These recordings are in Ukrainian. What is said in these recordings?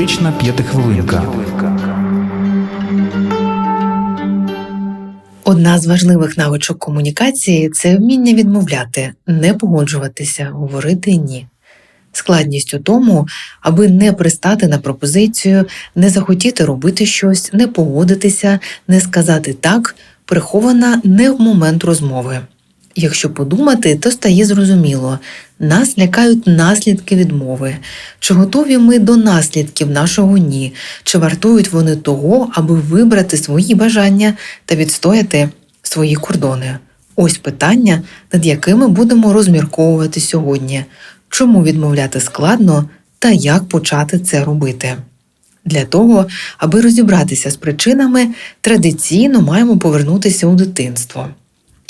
Терапевтична п'ятихвилинка. Одна з важливих навичок комунікації це вміння відмовляти, не погоджуватися, говорити ні. Складність у тому, аби не пристати на пропозицію, не захотіти робити щось, не погодитися, не сказати так, прихована не в момент розмови. Якщо подумати, то стає зрозуміло, нас лякають наслідки відмови, чи готові ми до наслідків нашого ні, чи вартують вони того, аби вибрати свої бажання та відстояти свої кордони. Ось питання, над якими будемо розмірковувати сьогодні, чому відмовляти складно та як почати це робити. Для того, аби розібратися з причинами, традиційно маємо повернутися у дитинство.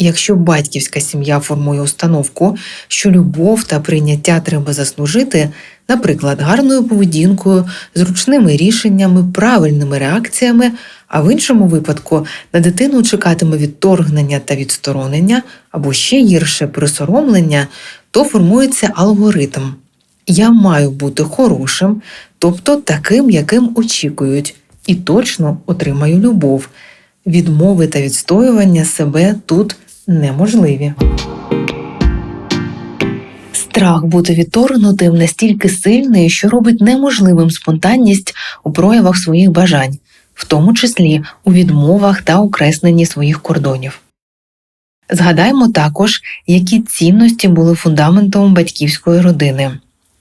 Якщо батьківська сім'я формує установку, що любов та прийняття треба заслужити, наприклад, гарною поведінкою, зручними рішеннями, правильними реакціями, а в іншому випадку на дитину чекатиме відторгнення та відсторонення або ще гірше присоромлення, то формується алгоритм. Я маю бути хорошим, тобто таким, яким очікують, і точно отримаю любов. Відмови та відстоювання себе тут неможливі. Страх бути відторгнутим настільки сильний, що робить неможливим спонтанність у проявах своїх бажань, в тому числі у відмовах та окресненні своїх кордонів. Згадаймо також, які цінності були фундаментом батьківської родини.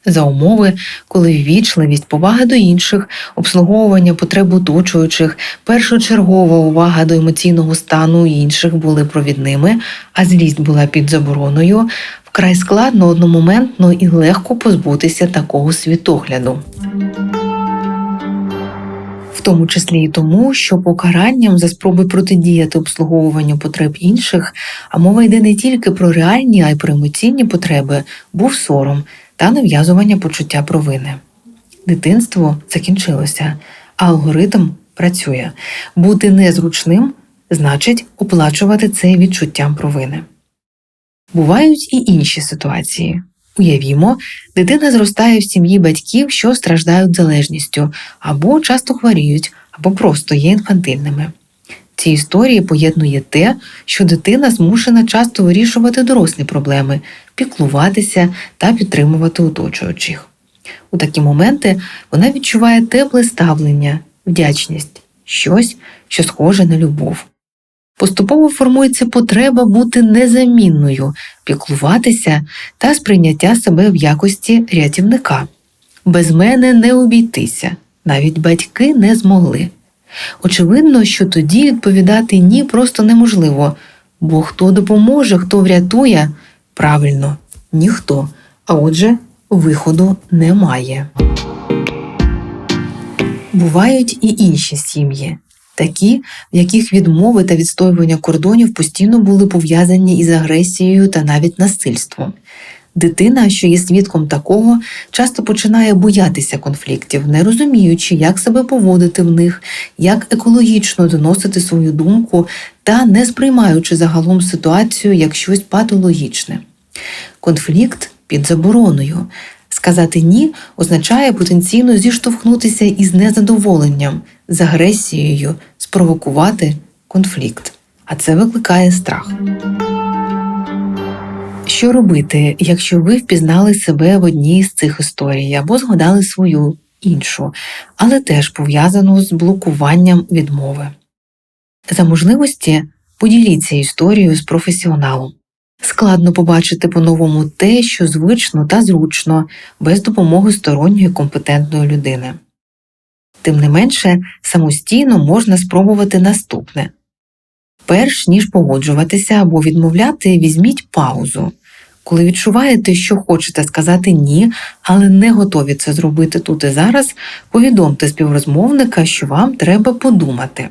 За умови, коли ввічливість, повага до інших, обслуговування потреб оточуючих, першочергова увага до емоційного стану інших були провідними, а злість була під забороною, вкрай складно одномоментно і легко позбутися такого світогляду. В тому числі і тому, що покаранням за спроби протидіяти обслуговуванню потреб інших, а мова йде не тільки про реальні, а й про емоційні потреби, був сором та нав'язування почуття провини. Дитинство закінчилося, а алгоритм працює. Бути незручним значить оплачувати це відчуттям провини. Бувають і інші ситуації. Уявімо, дитина зростає в сім'ї батьків, що страждають залежністю, або часто хворіють, або просто є інфантильними. Ці історії поєднує те, що дитина змушена часто вирішувати дорослі проблеми, піклуватися та підтримувати оточуючих. У такі моменти вона відчуває тепле ставлення, вдячність, щось, що схоже на любов. Поступово формується потреба бути незамінною, піклуватися та сприйняття себе в якості рятівника. Без мене не обійтися, навіть батьки не змогли. Очевидно, що тоді відповідати ні просто неможливо, бо хто допоможе, хто врятує, правильно, ніхто, а отже, виходу немає. Бувають і інші сім'ї, такі, в яких відмови та відстоювання кордонів постійно були пов'язані із агресією та навіть насильством. Дитина, що є свідком такого, часто починає боятися конфліктів, не розуміючи, як себе поводити в них, як екологічно доносити свою думку та не сприймаючи загалом ситуацію як щось патологічне. Конфлікт під забороною. Сказати ні означає потенційно зіштовхнутися із незадоволенням, з агресією, спровокувати конфлікт. А це викликає страх. Що робити, якщо ви впізнали себе в одній з цих історій або згадали свою іншу, але теж пов'язану з блокуванням відмови? За можливості поділіться історією з професіоналом. Складно побачити по-новому те, що звично та зручно, без допомоги сторонньої компетентної людини. Тим не менше, самостійно можна спробувати наступне перш ніж погоджуватися або відмовляти, візьміть паузу. Коли відчуваєте, що хочете сказати ні, але не готові це зробити тут і зараз, повідомте співрозмовника, що вам треба подумати.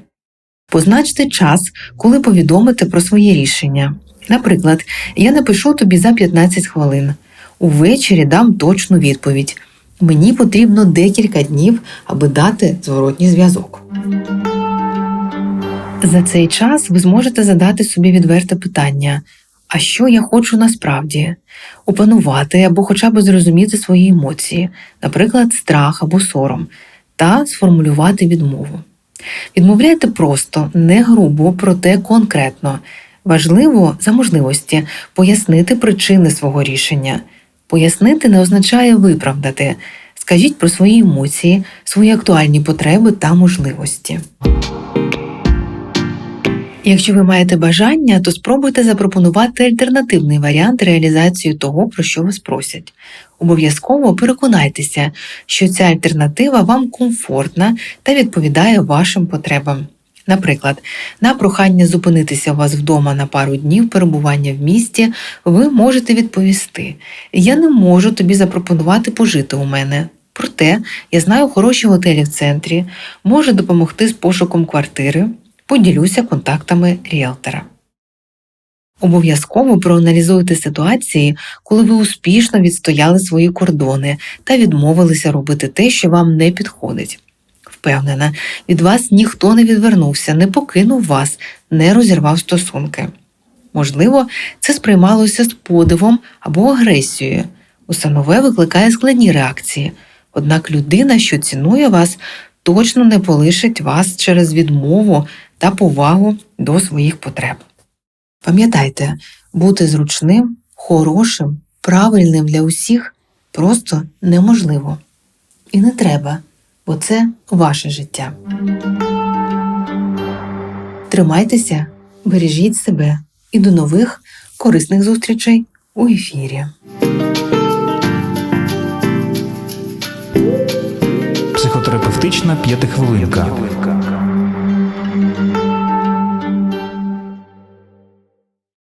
Позначте час, коли повідомите про своє рішення. Наприклад, я напишу тобі за 15 хвилин. Увечері дам точну відповідь. Мені потрібно декілька днів, аби дати зворотній зв'язок. За цей час ви зможете задати собі відверте питання, а що я хочу насправді опанувати або хоча б зрозуміти свої емоції, наприклад, страх або сором, та сформулювати відмову. Відмовляйте просто, не грубо, проте конкретно. Важливо за можливості пояснити причини свого рішення. Пояснити не означає виправдати. Скажіть про свої емоції, свої актуальні потреби та можливості. Якщо ви маєте бажання, то спробуйте запропонувати альтернативний варіант реалізації того, про що вас просять. Обов'язково переконайтеся, що ця альтернатива вам комфортна та відповідає вашим потребам. Наприклад, на прохання зупинитися у вас вдома на пару днів перебування в місті, ви можете відповісти: Я не можу тобі запропонувати пожити у мене. Проте я знаю хороші готелі в центрі, можу допомогти з пошуком квартири, поділюся контактами ріелтора. Обов'язково проаналізуйте ситуації, коли ви успішно відстояли свої кордони та відмовилися робити те, що вам не підходить. Впевнена, від вас ніхто не відвернувся, не покинув вас, не розірвав стосунки. Можливо, це сприймалося з подивом або агресією. Усе нове викликає складні реакції. Однак людина, що цінує вас, точно не полишить вас через відмову та повагу до своїх потреб. Пам'ятайте, бути зручним, хорошим, правильним для усіх просто неможливо. І не треба, бо це ваше життя. Тримайтеся, бережіть себе і до нових корисних зустрічей у ефірі. Психотерапевтична п'ятихвилинка.